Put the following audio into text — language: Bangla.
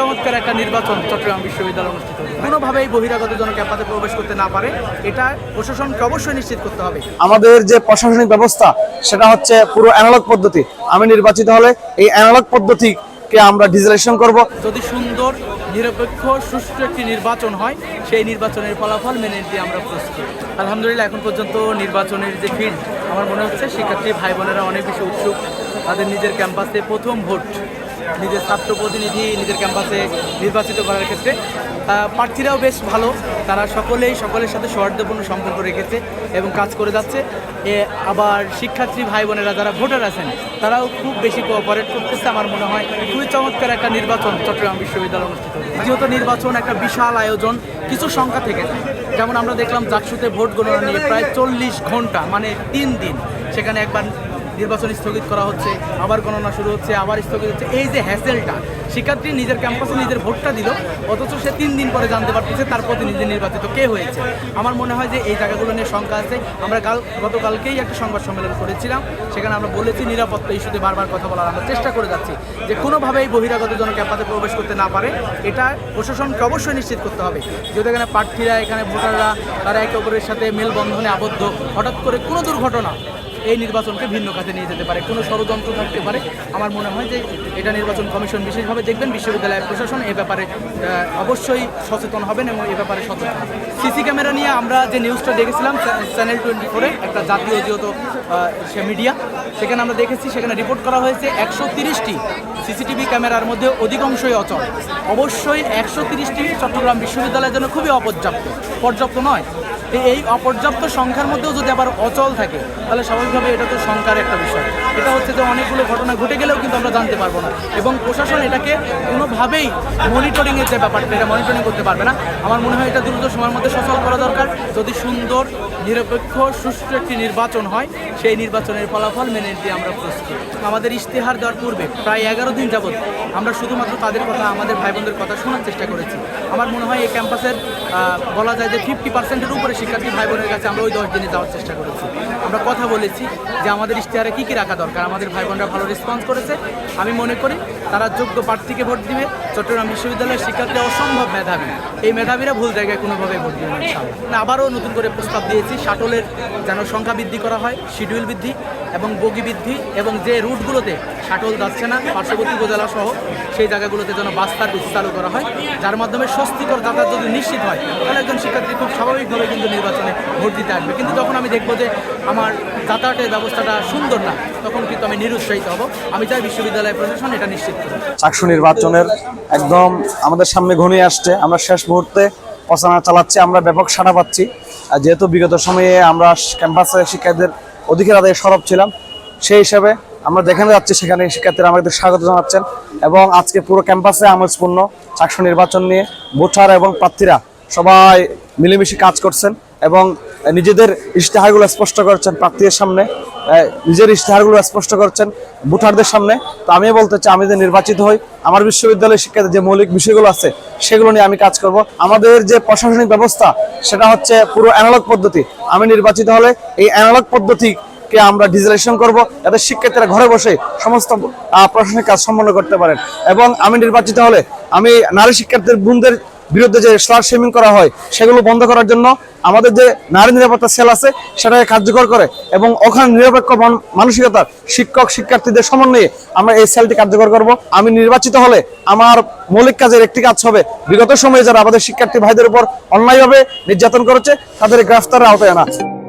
চমৎকার একটা নির্বাচন চট্টগ্রাম বিশ্ববিদ্যালয় অনুষ্ঠিত কোনোভাবেই বহিরাগত জন ক্যাম্পাসে প্রবেশ করতে না পারে। এটা প্রশাসনকে অবশ্যই নিশ্চিত করতে হবে। আমাদের যে প্রশাসনিক ব্যবস্থা সেটা হচ্ছে পুরো অ্যানালগ পদ্ধতি। আমি নির্বাচিত হলে এই অ্যানালগ পদ্ধতিকে আমরা ডিজিটালাইজেশন করব। যদি সুন্দর নিরপেক্ষ সুষ্ঠু একটি নির্বাচন হয় সেই নির্বাচনের ফলাফল মেনে নিতে আমরা প্রস্তুত। আলহামদুলিল্লাহ এখন পর্যন্ত নির্বাচনের যে ফিল্ড আমার মনে হচ্ছে শিক্ষার্থী ভাই বোনেরা অনেক বেশি উৎসুক। তাদের নিজের ক্যাম্পাসে প্রথম ভোট নিজের ছাত্র প্রতিনিধি নিজের ক্যাম্পাসে নির্বাচিত করার ক্ষেত্রে প্রার্থীরাও বেশ ভালো। তারা সকলেই সকলের সাথে সৌহার্দ্যপূর্ণ সম্পর্ক রেখেছে এবং কাজ করে যাচ্ছে। এ আবার শিক্ষার্থী ভাই বোনেরা যারা ভোটার আছেন, তারাও খুব বেশি কোঅপারেট করতেছে আমার মনে হয়। খুবই চমৎকার একটা নির্বাচন চট্টগ্রাম বিশ্ববিদ্যালয় অনুষ্ঠিত। দ্বিতীয়ত নির্বাচন একটা বিশাল আয়োজন, কিছু সংখ্যা থেকে যেমন আমরা দেখলাম জাকসুতে ভোট গণনা নিয়ে প্রায় চল্লিশ ঘণ্টা মানে তিন দিন, সেখানে একবার নির্বাচন স্থগিত করা হচ্ছে আবার গণনা শুরু হচ্ছে আবার স্থগিত হচ্ছে। এই যে হ্যাসেলটা শিক্ষার্থী নিজের ক্যাম্পাসে নিজের ভোটটা দিল, অথচ সে তিন দিন পরে জানতে পারতেছে তার প্রতিনিধি নির্বাচিত কে হয়েছে। আমার মনে হয় যে এই জায়গাগুলো নিয়ে শঙ্কা আছে। আমরা কাল, গতকালকেই একটা সংবাদ সম্মেলন করেছিলাম। সেখানে আমরা বলেছি নিরাপত্তা ইস্যুতে বারবার কথা বলার আমরা চেষ্টা করে যাচ্ছি যে কোনোভাবেই বহিরাগত জন ক্যাম্পাসে প্রবেশ করতে না পারে। এটা প্রশাসনকে অবশ্যই নিশ্চিত করতে হবে। যেহেতু এখানে প্রার্থীরা, এখানে ভোটাররা, তারা একে অপরের সাথে মেলবন্ধনে আবদ্ধ। হঠাৎ করে কোনো দুর্ঘটনা এই নির্বাচনকে ভিন্ন কাজে নিয়ে যেতে পারে, কোনো ষড়যন্ত্র থাকতে পারে। আমার মনে হয় যে এটা নির্বাচন কমিশন বিশেষভাবে দেখবেন, বিশ্ববিদ্যালয়ের প্রশাসন এ ব্যাপারে অবশ্যই সচেতন হবেন এবং এ ব্যাপারে সচেতন সিসি ক্যামেরা নিয়ে আমরা যে নিউজটা দেখেছিলাম চ্যানেল টোয়েন্টি ফোরে, একটা জাতীয় যেহেতু সে মিডিয়া, সেখানে আমরা দেখেছি, সেখানে রিপোর্ট করা হয়েছে একশো তিরিশটি সিসিটিভি ক্যামেরার মধ্যে অধিকাংশই অচল। অবশ্যই একশো তিরিশটি চট্টগ্রাম বিশ্ববিদ্যালয়ের জন্য খুবই অপর্যাপ্ত, পর্যাপ্ত নয়। এই অপর্যাপ্ত সংখ্যার মধ্যেও যদি আবার অচল থাকে, তাহলে স্বাভাবিকভাবে এটা তো সংখ্যার একটা বিষয়। এটা হচ্ছে যে অনেকগুলো ঘটনা ঘটে গেলেও কিন্তু আমরা জানতে পারব না। এবং প্রশাসন এটাকে কোনোভাবেই মনিটরিংয়ের যে ব্যাপারটা, এটা মনিটরিং করতে পারবে না। আমার মনে হয় এটা দ্রুত সময়ের মধ্যে সচল করা দরকার। যদি সুন্দর, নিরপেক্ষ, সুষ্ঠু একটি নির্বাচন হয়, সেই নির্বাচনের ফলাফল মেনে নিতে আমরা প্রস্তুত। আমাদের ইশতেহার দেওয়ার পূর্বে প্রায় এগারো দিন যাবৎ আমরা শুধুমাত্র তাদের কথা, আমাদের ভাই বোনদের কথা শোনার চেষ্টা করেছি। আমার মনে হয় এই ক্যাম্পাসের বলা যায় যে ফিফটি পার্সেন্টের উপরে শিক্ষার্থী ভাই বোনের কাছে আমরা ওই দশ দিনে যাওয়ার চেষ্টা করেছি। আমরা কথা বলেছি যে আমাদের ইশতেহারে কী কী রাখা দরকার, আমাদের ভাই বোনরা ভালো রেসপন্স করেছে। আমি মনে করি তারা যোগ্য প্রার্থীকে ভোট দিবে। চট্টগ্রাম বিশ্ববিদ্যালয়ের শিক্ষার্থী অসম্ভব মেধাবী। এই মেধাবীরা ভুল জায়গায় কোনোভাবে ভোট দিবে না আবারও নতুন করে প্রস্তাব দিয়েছি, শাটলের যেন সংখ্যা বৃদ্ধি করা হয়, শিডিউল বৃদ্ধি এবং বগি বৃদ্ধি এবং যে রুটগুলোতে শাটল যাচ্ছে না, পার্শ্ববর্তী উপজেলা সহ সেই জায়গাগুলোতে যেন বাস সার্ভিস চালু করা হয়, যার মাধ্যমে স্বস্তিকর যাতায়াত যদি নিশ্চিত হয়, তাহলে একজন শিক্ষার্থী খুব স্বাভাবিকভাবে কিন্তু নির্বাচনে ভোট দিতে আসবে। কিন্তু যখন আমি দেখব যে আমার যাতায়াতের ব্যবস্থাটা সুন্দর না, তখন কিন্তু আমি নিরুৎসাহিত হব। আমি চাই বিশ্ববিদ্যালয় প্রশাসন এটা নিশ্চিত চাকসু নির্বাচনের একদম আমাদের সামনে ঘনিয়ে আসছে। আমরা শেষ মুহূর্তে প্রচারণা চালাচ্ছি, আমরা ব্যাপক সাড়া পাচ্ছি। যেহেতু বিগত সময়ে আমরা ক্যাম্পাসে শিক্ষার্থীদের অধিকার আদায়ে সরব ছিলাম, সেই হিসাবে আমরা যেখানে যাচ্ছি সেখানে শিক্ষার্থীরা আমাদের স্বাগত জানাচ্ছেন এবং আজকে পুরো ক্যাম্পাসে আমোদপূর্ণ চাকসু নির্বাচন নিয়ে ভোটার এবং প্রার্থীরা সবাই মিলেমিশে কাজ করছেন এবং নিজেদের ইশতেহারগুলো স্পষ্ট করছেন প্রার্থীদের সামনে। নিজের ইশতেহারগুলো স্পষ্ট করছেন ভোটারদের সামনে। তো আমি বলতে চাই, আমি যে নির্বাচিত হই, আমার বিশ্ববিদ্যালয়ের শিক্ষার্থীর যে মৌলিক বিষয়গুলো আছে, সেগুলো নিয়ে আমি কাজ করব। আমাদের যে প্রশাসনিক ব্যবস্থা, সেটা হচ্ছে পুরো অ্যানালগ পদ্ধতি। আমি নির্বাচিত হলে এই অ্যানালগ পদ্ধতি কে আমরা ডিজিটালাইজেশন করব, যাতে শিক্ষার্থীরা ঘরে বসে সমস্ত প্রশাসনিক কাজ সম্পন্ন করতে পারেন। এবং আমি নির্বাচিত হলে আমি নারী শিক্ষার্থীর বোনদের বিরুদ্ধে যে স্লার শেমিং করা হয়, সেগুলো বন্ধ করার জন্য আমাদের যে নারী নিরাপত্তা সেল আছে, সেটাকে কার্যকর করে এবং ওখানে নিরপেক্ষ মান- মানসিকতার শিক্ষক, শিক্ষার্থীদের সমন্বয়ে আমরা এই সেলটি কার্যকর করব। আমি নির্বাচিত হলে আমার মৌলিক কাজের একটি কাজ হবে, বিগত সময়ে যারা আমাদের শিক্ষার্থী ভাইদের উপর অন্যায়ভাবে নির্যাতন করেছে, তাদের গ্রেফতারের আওতায় আনা।